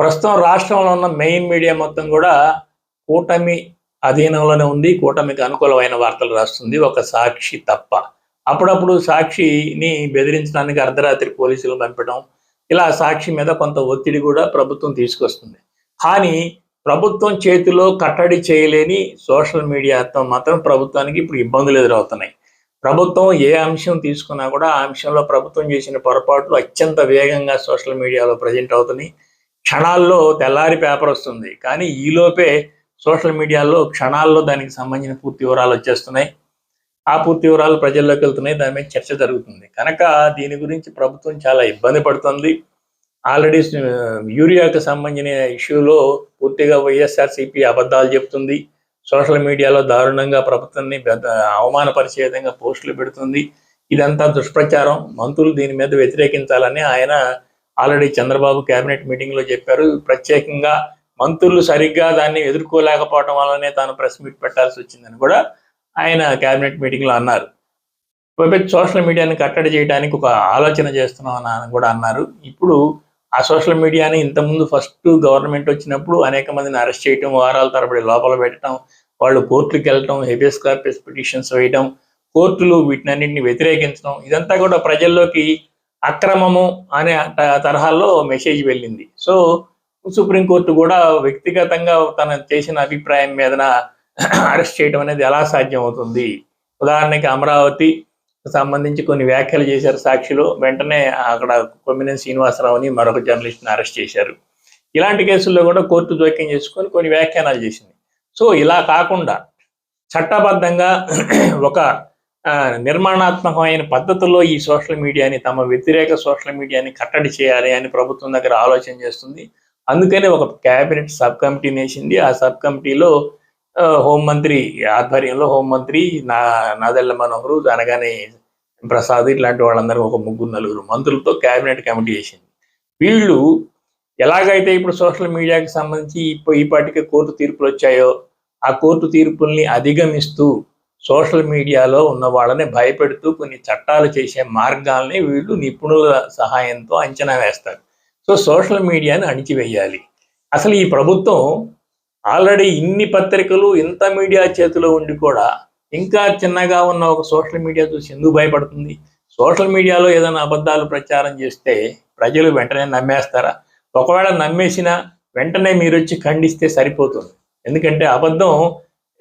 ప్రస్తుతం రాష్ట్రంలో ఉన్న మెయిన్ మీడియా మొత్తం కూడా కూటమి అధీనంలోనే ఉంది కూటమికి అనుకూలమైన వార్తలు రాస్తుంది ఒక సాక్షి తప్ప. అప్పుడప్పుడు సాక్షిని బెదిరించడానికి అర్ధరాత్రి పోలీసులు పంపడం ఇలా సాక్షి మీద కొంత ఒత్తిడి కూడా ప్రభుత్వం తీసుకొస్తుంది. కానీ ప్రభుత్వం చేతిలో కట్టడి చేయలేని సోషల్ మీడియాతో మాత్రం ప్రభుత్వానికి ఇప్పుడు ఇబ్బందులు ఎదురవుతున్నాయి. ప్రభుత్వం ఏ అంశం తీసుకున్నా కూడా ఆ అంశంలో ప్రభుత్వం చేసిన పొరపాట్లు అత్యంత వేగంగా సోషల్ మీడియాలో ప్రజెంట్ అవుతున్నాయి. క్షణాల్లో తెల్లారి పేపర్ వస్తుంది. కానీ ఈలోపే సోషల్ మీడియాలో క్షణాల్లో దానికి సంబంధించిన పూర్తి వివరాలు వచ్చేస్తున్నాయి. ఆ పూర్తి వివరాలు ప్రజల్లోకి వెళ్తున్నాయి. దాని మీద చర్చ జరుగుతుంది. కనుక దీని గురించి ప్రభుత్వం చాలా ఇబ్బంది పడుతుంది. ఆల్రెడీ యూరియాకు సంబంధించిన ఇష్యూలో పూర్తిగా వైఎస్ఆర్సీపీ అబద్ధాలు చెప్తుంది. సోషల్ మీడియాలో దారుణంగా ప్రభుత్వాన్ని పెద్ద అవమానపరిచే విధంగా పోస్టులు పెడుతుంది. ఇదంతా దుష్ప్రచారం. మంత్రులు దీని మీద వ్యతిరేకించాలని ఆయన ఆల్రెడీ చంద్రబాబు కేబినెట్ మీటింగ్లో చెప్పారు. ప్రత్యేకంగా మంత్రులు సరిగ్గా దాన్ని ఎదుర్కోలేకపోవడం వల్లనే తాను ప్రెస్ మీట్ పెట్టాల్సి వచ్చిందని కూడా ఆయన కేబినెట్ మీటింగ్లో అన్నారు. సోషల్ మీడియాని కట్టడి చేయడానికి ఒక ఆలోచన చేస్తున్నాం అని కూడా అన్నారు. ఇప్పుడు ఆ సోషల్ మీడియాని ఇంతకుముందు ఫస్ట్ గవర్నమెంట్ వచ్చినప్పుడు అనేక మందిని అరెస్ట్ చేయటం వారాల తరబడి లోపల పెట్టడం వాళ్ళు కోర్టులకు వెళ్ళటం హెబియస్ కార్పస్ పిటిషన్స్ వేయటం కోర్టులు వీటినన్నింటిని వ్యతిరేకించడం ఇదంతా కూడా ప్రజల్లోకి అక్రమము అనే త- తరహాలో మెసేజ్ వెళ్ళింది. సో సుప్రీంకోర్టు కూడా వ్యక్తిగతంగా తన చేసిన అభిప్రాయం మీదన అరెస్ట్ చేయడం అనేది ఎలా సాధ్యం అవుతుంది ఉదాహరణకి అమరావతి సంబంధించి కొన్ని వ్యాఖ్యలు చేశారు సాక్షిలో. వెంటనే అక్కడ కొమ్మినేని శ్రీనివాసరావుని మరొక జర్నలిస్ట్ని అరెస్ట్ చేశారు. ఇలాంటి కేసుల్లో కూడా కోర్టు జోక్యం చేసుకొని కొన్ని వ్యాఖ్యానాలు చేసింది. సో ఇలా కాకుండా చట్టబద్ధంగా ఒక నిర్మాణాత్మకమైన పద్ధతుల్లో ఈ సోషల్ మీడియాని తమ వ్యతిరేక సోషల్ మీడియాని కట్టడి చేయాలి అని ప్రభుత్వం దగ్గర ఆలోచన చేస్తుంది. అందుకనే ఒక క్యాబినెట్ సబ్ కమిటీని వేసింది ఆ సబ్ కమిటీలో హోంమంత్రి ఆధ్వర్యంలో హోంమంత్రి నా నాదెళ్ళ మనోహరు అనగానే ప్రసాద్ ఇట్లాంటి వాళ్ళందరూ ఒక ముగ్గురు నలుగురు మంత్రులతో క్యాబినెట్ కమిటీ చేసింది వీళ్ళు ఎలాగైతే ఇప్పుడు సోషల్ మీడియాకి సంబంధించి ఇప్పుడు ఈ పాటికి కోర్టు తీర్పులు వచ్చాయో ఆ కోర్టు తీర్పుల్ని అధిగమిస్తూ సోషల్ మీడియాలో ఉన్న వాళ్ళని భయపెడుతూ కొన్ని చట్టాలు చేసే మార్గాల్ని వీళ్ళు నిపుణుల సహాయంతో అంచనా వేస్తారు. సో సోషల్ మీడియాని అణిచివేయాలి. అసలు ఈ ప్రభుత్వం ఆల్రెడీ ఇన్ని పత్రికలు ఇంత మీడియా చేతిలో ఉండి కూడా ఇంకా చిన్నగా ఉన్న ఒక సోషల్ మీడియా చూసి ఎందుకు భయపడుతుంది? సోషల్ మీడియాలో ఏదైనా అబద్ధాలు ప్రచారం చేస్తే ప్రజలు వెంటనే నమ్మేస్తారా? ఒకవేళ నమ్మేసినా వెంటనే మీరు వచ్చి ఖండిస్తే సరిపోతుంది. ఎందుకంటే అబద్ధం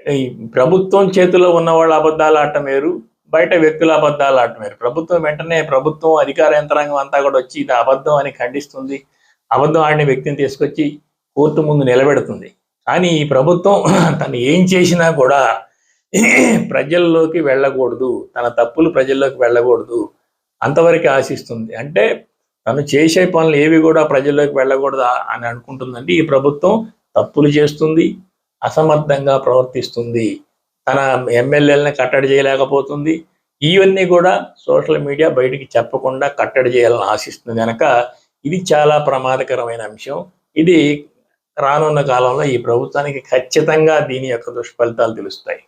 ఈ ప్రభుత్వం చేతిలో ఉన్న వాళ్ళ అబద్ధాలు ఆడటం వేరు బయట వ్యక్తుల అబద్ధాలు ఆడటం వేరు. ప్రభుత్వం వెంటనే ప్రభుత్వం అధికార యంత్రాంగం అంతా కూడా వచ్చి ఇది అబద్ధం అని ఖండిస్తుంది. అబద్ధం ఆడిన వ్యక్తిని తీసుకొచ్చి కోర్టు ముందు నిలబెడుతుంది. కానీ ఈ ప్రభుత్వం తను ఏం చేసినా కూడా ప్రజల్లోకి వెళ్ళకూడదు. తన తప్పులు ప్రజల్లోకి వెళ్ళకూడదు. అంతవరకు ఆశిస్తుంది. అంటే తను చేసే పనులు ఏవి కూడా ప్రజల్లోకి వెళ్ళకూడదు అని అనుకుంటుందంటే ఈ ప్రభుత్వం తప్పులు చేస్తుంది. అసమర్థంగా ప్రవర్తిస్తుంది. తన ఎమ్మెల్యేలను కట్టడి చేయలేకపోతుంది. ఇవన్నీ కూడా సోషల్ మీడియా బయటికి చెప్పకుండా కట్టడి చేయాలని ఆశిస్తుంది కనుక ఇది చాలా ప్రమాదకరమైన అంశం. ఇది రానున్న కాలంలో ఈ ప్రభుత్వానికి ఖచ్చితంగా దీని యొక్క దుష్ఫలితాలు తెలుస్తాయి.